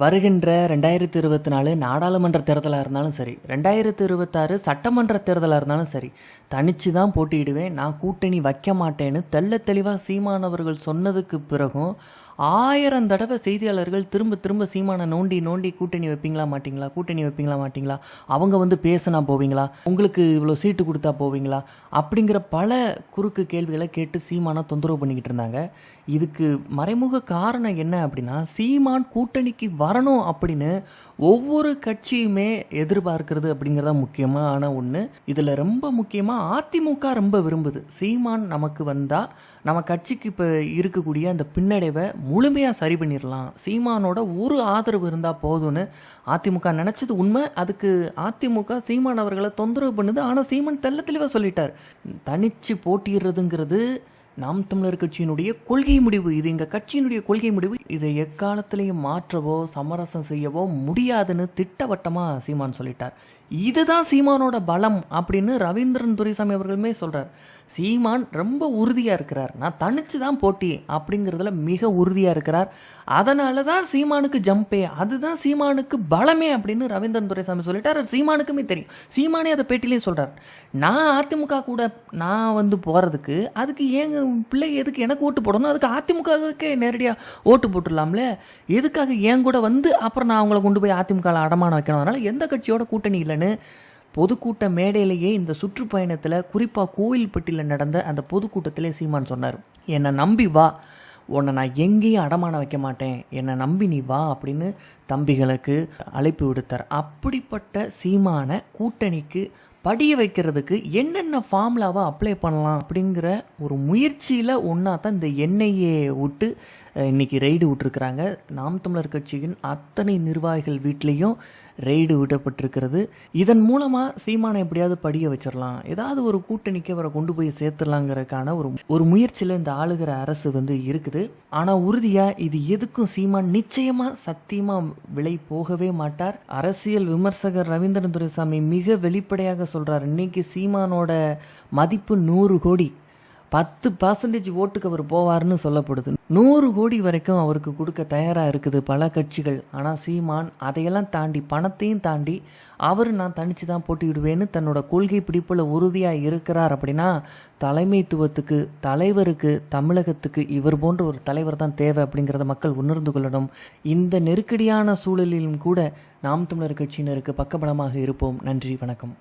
வருகின்ற ரெண்டாயிரத்தி இருபத்தி நாலு நாடாளுமன்ற தேர்தலாக இருந்தாலும் சரி ரெண்டாயிரத்தி இருபத்தாறு சட்டமன்ற தேர்தலாக இருந்தாலும் சரி தனிச்சு தான் போட்டியிடுவேன் நான் கூட்டணி வைக்க மாட்டேன்னு தெள்ள தெளிவாக சீமானவர்கள் சொன்னதுக்கு பிறகும் ஆயிரம் தடவை செய்தியாளர்கள் திரும்ப திரும்ப சீமானை நோண்டி நோண்டி கூட்டணி வைப்பீங்களா மாட்டிங்களா? கூட்டணி வைப்பீங்களா மாட்டிங்களா? அவங்க வந்து பேசினா போவீங்களா? உங்களுக்கு இவ்வளோ சீட்டு கொடுத்தா போவீங்களா? அப்படிங்கிற பல குறுக்கு கேள்விகளை கேட்டு சீமானை தொந்தரவு பண்ணிக்கிட்டு இருந்தாங்க. இதுக்கு மறைமுக காரணம் என்ன அப்படின்னா சீமான் கூட்டணிக்கு வரணும் அப்படின்னு ஒவ்வொரு கட்சியுமே எதிர்பார்க்கிறது அப்படிங்கிறதா முக்கியமான ஒன்று இதில் ரொம்ப முக்கியமாக அதிமுக ரொம்ப விரும்புது. சீமான் நமக்கு வந்தால் நம்ம கட்சிக்கு இப்போ இருக்கக்கூடிய அந்த பின்னடைவை முழுமையாக சரி பண்ணிடலாம் சீமானோட ஒரு ஆதரவு இருந்தால் போதும்னு அதிமுக நினச்சது உண்மை. அதுக்கு அதிமுக சீமான் அவர்களை தொந்தரவு பண்ணுது. ஆனால் சீமான் தெல்ல தெளிவாக சொல்லிட்டார். தனிச்சு போட்டிடுறதுங்கிறது நாம் தமிழர் கட்சியினுடைய கொள்கை முடிவு. இது எங்கள் கட்சியினுடைய கொள்கை முடிவு. இதை எக்காலத்திலையும் மாற்றவோ சமரசம் செய்யவோ முடியாதுன்னு திட்டவட்டமாக சீமான் சொல்லிட்டார். இதுதான் சீமானோட பலம் அப்படின்னு ரவீந்திரன் துரைசாமி அவர்களுமே சொல்கிறார் சீமான் ரொம்ப உறுதியாக இருக்கிறார். நான் தனிச்சு தான் போட்டி அப்படிங்கிறதுல மிக உறுதியாக இருக்கிறார். அதனால தான் சீமானுக்கு ஜம்பே அதுதான் சீமானுக்கு பலமே அப்படின்னு ரவீந்திரன் துரைசாமி சொல்லிட்டார். சீமானுக்குமே தெரியும். சீமானே அதை பேட்டிலையும் சொல்கிறார் நான் அதிமுக கூட நான் வந்து போகிறதுக்கு அதுக்கு ஏங்க பிள்ளை எதுக்கு எனக்கு ஓட்டு போடணும்? அதுக்கு அதிமுகவுக்கே நேரடியாக ஓட்டு போட்டுடலாம்ல? எதுக்காக என் கூட வந்து அப்புறம் நான் அவங்கள கொண்டு போய் அதிமுகவில் அடமானம் வைக்கணும்? அதனால் எந்த கட்சியோட கூட்டணி இல்லை இல்லைன்னு பொதுக்கூட்ட மேடையிலேயே இந்த சுற்றுப்பயணத்தில் குறிப்பாக கோயில்பட்டியில் நடந்த அந்த பொதுக்கூட்டத்திலே சீமான் சொன்னார் என்னை நம்பி வா. உன்னை நான் எங்கேயும் அடமானம் வைக்க மாட்டேன். என்னை நம்பி நீ வா அப்படின்னு தம்பிகளுக்கு அழைப்பு விடுத்தார். அப்படிப்பட்ட சீமான கூட்டணிக்கு படிய வைக்கிறதுக்கு என்னென்ன ஃபார்முலாவை அப்ளை பண்ணலாம் அப்படிங்கிற ஒரு முயற்சியில் ஒன்றா தான் இந்த எண்ணெயை விட்டு இன்றைக்கி இன்னைக்கு ரெய்டு விட்டுருக்குறாங்க. நாம் தமிழர் கட்சியின் அத்தனை நிர்வாகிகள் வீட்லேயும் ரெய்டு விடப்பட்டிருக்கிறது. இதன் மூலமாக சீமானை எப்படியாவது படிய வச்சிடலாம் ஏதாவது ஒரு கூட்டணிக்கு அவரை கொண்டு போய் சேர்த்துடலாங்கிறதுக்கான ஒரு ஒரு முயற்சியில் இந்த ஆளுகிற அரசு வந்து இருக்குது. ஆனால் உறுதியாக இது எதுக்கும் சீமான் நிச்சயமாக சத்தியமாக விலை போகவே மாட்டார். அரசியல் விமர்சகர் ரவீந்திரன் துரைசாமி மிக வெளிப்படையாக சொல்றார். இன்னைக்கு சீமானோட மதிப்பு நூறு கோடி. பத்து பர்சன்டேஜ் ஓட்டுக்கு அவர் போவார்னு சொல்லப்படுது. நூறு கோடி வரைக்கும் அவருக்கு கொடுக்க தயாராக இருக்குது பல கட்சிகள். ஆனால் சீமான் அதையெல்லாம் தாண்டி பணத்தையும் தாண்டி அவர் நான் தனிச்சு தான் போட்டியிடுவேன்னு தன்னோட கொள்கை பிடிப்பில் உறுதியாக இருக்கிறார் அப்படின்னா தலைமைத்துவத்துக்கு தலைவருக்கு தமிழகத்துக்கு இவர் போன்ற ஒரு தலைவர் தான் தேவை அப்படிங்கிறத மக்கள் உணர்ந்து கொள்ளணும். இந்த நெருக்கடியான சூழலிலும் கூட நாம் தமிழர் கட்சியினருக்கு பக்கபலமாக இருப்போம். நன்றி வணக்கம்.